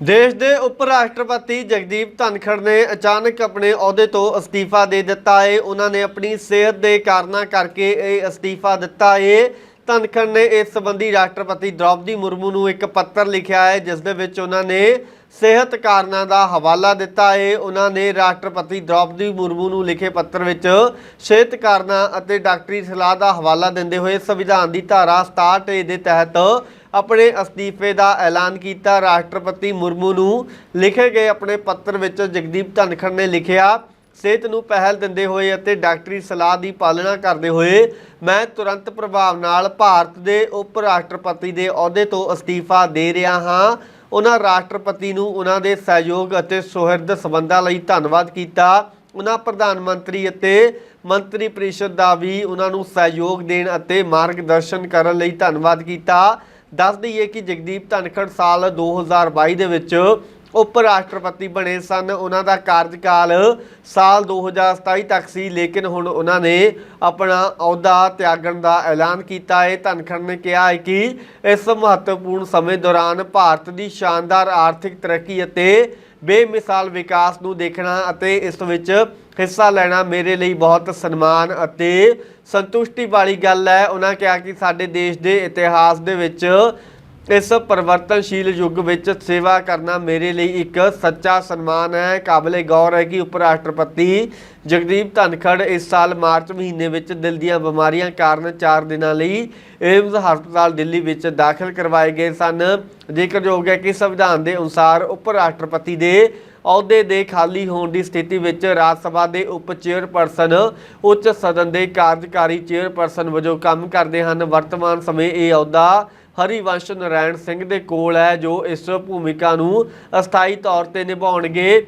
ਦੇਸ਼ ਦੇ ਉਪ ਰਾਸ਼ਟਰਪਤੀ ਜਗਦੀਪ ਧਨਖੜ ਨੇ ਅਚਾਨਕ ਆਪਣੇ ਅਹੁਦੇ ਤੋਂ ਅਸਤੀਫਾ ਦੇ ਦਿੱਤਾ ਹੈ ਉਹਨਾਂ ਨੇ ਆਪਣੀ ਸਿਹਤ ਦੇ ਕਾਰਨਾਂ ਕਰਕੇ ਇਹ ਅਸਤੀਫਾ ਦਿੱਤਾ ਹੈ ਧਨਖੜ ਨੇ ਇਸ ਸੰਬੰਧੀ ਰਾਸ਼ਟਰਪਤੀ ਦ੍ਰੌਪਦੀ ਮੁਰਮੂ ਨੂੰ ਇੱਕ ਪੱਤਰ ਲਿਖਿਆ ਹੈ ਜਿਸ ਦੇ ਵਿੱਚ ਉਹਨਾਂ ਨੇ ਸਿਹਤ ਕਾਰਨਾਂ ਦਾ ਹਵਾਲਾ ਦਿੱਤਾ ਹੈ ਉਹਨਾਂ ਨੇ ਰਾਸ਼ਟਰਪਤੀ ਦ੍ਰੌਪਦੀ ਮੁਰਮੂ ਨੂੰ ਲਿਖੇ ਪੱਤਰ ਵਿੱਚ ਸਿਹਤ ਕਾਰਨਾਂ ਅਤੇ ਡਾਕਟਰੀ ਸਲਾਹ ਦਾ ਹਵਾਲਾ ਦਿੰਦੇ ਹੋਏ ਸੰਵਿਧਾਨ ਦੀ ਧਾਰਾ 67 ਦੇ ਤਹਿਤ ਆਪਣੇ ਅਸਤੀਫੇ ਦਾ ਐਲਾਨ ਕੀਤਾ। ਰਾਸ਼ਟਰਪਤੀ ਮੁਰਮੂ ਨੂੰ ਲਿਖੇ ਗਏ ਆਪਣੇ ਪੱਤਰ ਵਿੱਚ ਜਗਦੀਪ ਧਨਖੜ ਨੇ ਲਿਖਿਆ, ਸਿਹਤ ਨੂੰ ਪਹਿਲ ਦਿੰਦੇ ਹੋਏ ਅਤੇ ਡਾਕਟਰੀ ਸਲਾਹ ਦੀ ਪਾਲਣਾ ਕਰਦੇ ਹੋਏ ਮੈਂ ਤੁਰੰਤ ਪ੍ਰਭਾਵ ਨਾਲ ਭਾਰਤ ਦੇ ਉਪ ਰਾਸ਼ਟਰਪਤੀ ਦੇ ਅਹੁਦੇ ਤੋਂ ਅਸਤੀਫਾ ਦੇ ਰਿਹਾ ਹਾਂ। ਉਹਨਾਂ ਰਾਸ਼ਟਰਪਤੀ ਨੂੰ ਉਹਨਾਂ ਦੇ ਸਹਿਯੋਗ ਅਤੇ ਸੁਹਿਰਦ ਸਬੰਧਾਂ ਲਈ ਧੰਨਵਾਦ ਕੀਤਾ। ਉਹਨਾਂ ਪ੍ਰਧਾਨ ਮੰਤਰੀ ਅਤੇ ਮੰਤਰੀ ਪਰਿਸ਼ਦ ਦਾ ਵੀ ਉਹਨਾਂ ਨੂੰ ਸਹਿਯੋਗ ਦੇਣ ਅਤੇ ਮਾਰਗਦਰਸ਼ਨ ਕਰਨ ਲਈ ਧੰਨਵਾਦ ਕੀਤਾ। ਦੱਸ ਦਈਏ ਕਿ ਜਗਦੀਪ ਧਨਖੜ ਸਾਲ 2022 ਦੇ ਵਿੱਚ ਉਪ ਰਾਸ਼ਟਰਪਤੀ ਬਣੇ ਸਨ। ਉਹਨਾਂ ਦਾ ਕਾਰਜਕਾਲ ਸਾਲ 2027 ਤੱਕ ਸੀ, ਲੇਕਿਨ ਹੁਣ ਉਹਨਾਂ ਨੇ ਆਪਣਾ ਅਹੁਦਾ ਤਿਆਗਣ ਦਾ ਐਲਾਨ ਕੀਤਾ ਹੈ। ਧਨਖੜ ਨੇ ਕਿਹਾ ਹੈ ਕਿ ਇਸ ਮਹੱਤਵਪੂਰਨ ਸਮੇਂ ਦੌਰਾਨ ਭਾਰਤ ਦੀ ਸ਼ਾਨਦਾਰ ਆਰਥਿਕ ਤਰੱਕੀ ਅਤੇ ਬੇਮਿਸਾਲ ਵਿਕਾਸ ਨੂੰ ਦੇਖਣਾ ਅਤੇ ਇਸ ਵਿੱਚ ਹਿੱਸਾ ਲੈਣਾ ਮੇਰੇ ਲਈ ਬਹੁਤ ਸਨਮਾਨ ਅਤੇ ਸੰਤੁਸ਼ਟੀ ਵਾਲੀ ਗੱਲ ਹੈ। ਉਹਨਾਂ ਕਿਹਾ ਕਿ ਸਾਡੇ ਦੇਸ਼ ਦੇ ਇਤਿਹਾਸ ਦੇ ਵਿੱਚ ਇਸ ਪਰਿਵਰਤਨਸ਼ੀਲ ਯੁੱਗ ਵਿੱਚ ਸੇਵਾ ਕਰਨਾ ਮੇਰੇ ਲਈ ਇੱਕ ਸੱਚਾ ਸਨਮਾਨ ਹੈ। ਕਾਬਲੇ ਗੌਰ ਹੈ ਕਿ ਉਪ ਰਾਸ਼ਟਰਪਤੀ ਜਗਦੀਪ ਧਨਖੜ ਇਸ ਸਾਲ ਮਾਰਚ ਮਹੀਨੇ ਵਿੱਚ ਦਿਲ ਦੀਆਂ ਬਿਮਾਰੀਆਂ ਕਾਰਨ 4 ਦਿਨਾਂ ਲਈ ਏਮਜ਼ ਹਸਪਤਾਲ ਦਿੱਲੀ ਵਿੱਚ ਦਾਖਲ ਕਰਵਾਏ ਗਏ ਸਨ। ਜ਼ਿਕਰਯੋਗ ਹੈ ਕਿ ਸੰਵਿਧਾਨ ਦੇ ਅਨੁਸਾਰ ਉਪ ਰਾਸ਼ਟਰਪਤੀ ਦੇ ਅਹੁਦੇ ਦੇ ਖਾਲੀ ਹੋਣ ਦੀ ਸਥਿਤੀ ਵਿੱਚ ਰਾਜ ਸਭਾ ਦੇ ਉਪ ਚੇਅਰਪਰਸਨ, ਉੱਚ ਸਦਨ ਦੇ ਕਾਰਜਕਾਰੀ ਚੇਅਰਪਰਸਨ ਵਜੋਂ ਕੰਮ ਕਰਦੇ ਹਨ। ਵਰਤਮਾਨ ਸਮੇਂ ਇਹ ਅਹੁਦਾ ਹਰੀਵੰਸ਼ ਨਾਰਾਇਣ ਸਿੰਘ ਦੇ ਕੋਲ ਹੈ, ਜੋ ਇਸ ਭੂਮਿਕਾ ਨੂੰ ਅਸਥਾਈ ਤੌਰ ਤੇ ਨਿਭਾਉਣਗੇ।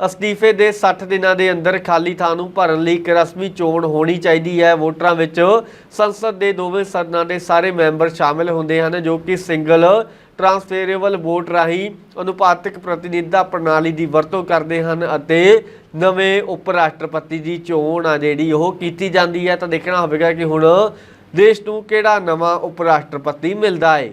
ਅਸਤੀਫੇ ਦੇ 60 ਦਿਨਾਂ ਦੇ ਅੰਦਰ ਖਾਲੀ ਥਾਂ ਨੂੰ ਭਰਨ ਲਈ ਇੱਕ ਰਸਮੀ ਚੋਣ ਹੋਣੀ ਚਾਹੀਦੀ ਹੈ। ਵੋਟਰਾਂ ਵਿੱਚ ਸੰਸਦ ਦੇ ਦੋਵੇਂ ਸਦਨਾਂ ਦੇ ਸਾਰੇ ਮੈਂਬਰ ਸ਼ਾਮਿਲ ਹੁੰਦੇ ਹਨ, ਜੋ ਕਿ ਸਿੰਗਲ ਟਰਾਂਸਫੇਰੇਬਲ ਵੋਟ ਰਾਹੀਂ ਅਨੁਪਾਤਿਕ ਪ੍ਰਤੀਨਿਧਤਾ ਪ੍ਰਣਾਲੀ ਦੀ ਵਰਤੋਂ ਕਰਦੇ ਹਨ ਅਤੇ ਨਵੇਂ ਉਪ ਰਾਸ਼ਟਰਪਤੀ ਦੀ ਚੋਣ ਆ ਜਿਹੜੀ ਉਹ ਕੀਤੀ ਜਾਂਦੀ ਹੈ। ਤਾਂ ਦੇਖਣਾ ਹੋਵੇਗਾ ਕਿ ਹੁਣ ਦੇਸ਼ ਨੂੰ ਕਿਹੜਾ ਨਵਾਂ ਉਪ ਰਾਸ਼ਟਰਪਤੀ ਮਿਲਦਾ ਏ?